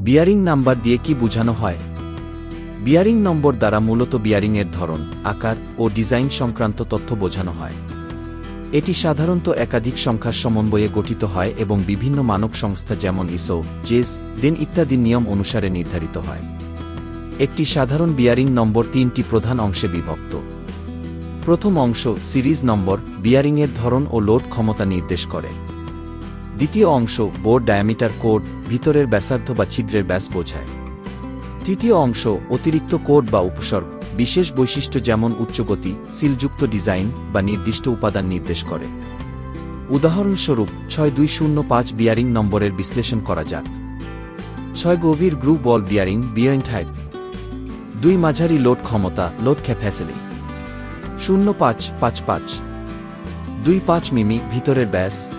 Bearing number দিয়ে কি বোঝানো হয়? বিয়ারিং নম্বর দ্বারা মূলত বিয়ারিংয়ের ধরন, আকার ও ডিজাইন সংক্রান্ত তথ্য বোঝানো হয়। এটি সাধারণত একাধিক সংখ্যার সমন্বয়ে গঠিত হয় এবং বিভিন্ন মানক সংস্থা যেমন ইসো জেস দেন ইত্যাদি নিয়ম অনুসারে নির্ধারিত হয়। একটি সাধারণ বিয়ারিং নম্বর তিনটি প্রধান অংশে বিভক্ত। প্রথম অংশ, সিরিজ নম্বর, বিয়ারিংয়ের ধরন ও লোড ক্ষমতা নির্দেশ করে। দ্বিতীয় অংশ বোর্ড ডায়ামিটার কোড ভিতরের ব্যাসার্ধ বা ছিদ্রের ব্যাস বোঝায়। তৃতীয় অংশ অতিরিক্ত কোড বা উপসর্গ, বিশেষ বৈশিষ্ট্য যেমন উচ্চগতি, সিলযুক্ত ডিজাইন বা নির্দিষ্ট উপাদান নির্দেশ করে। উদাহরণস্বরূপ, ছয় দুই শূন্য পাঁচ বিয়ারিং নম্বরের বিশ্লেষণ করা যাক। ছয় গভীর groove ball bearing bearing type দুই মাঝারি লোড ক্ষমতা, লোড ক্যাপাসিটি। শূন্য পাঁচ পাঁচ পাঁচ। দুই পাঁচ মিমি, ভিতরের ব্যাস।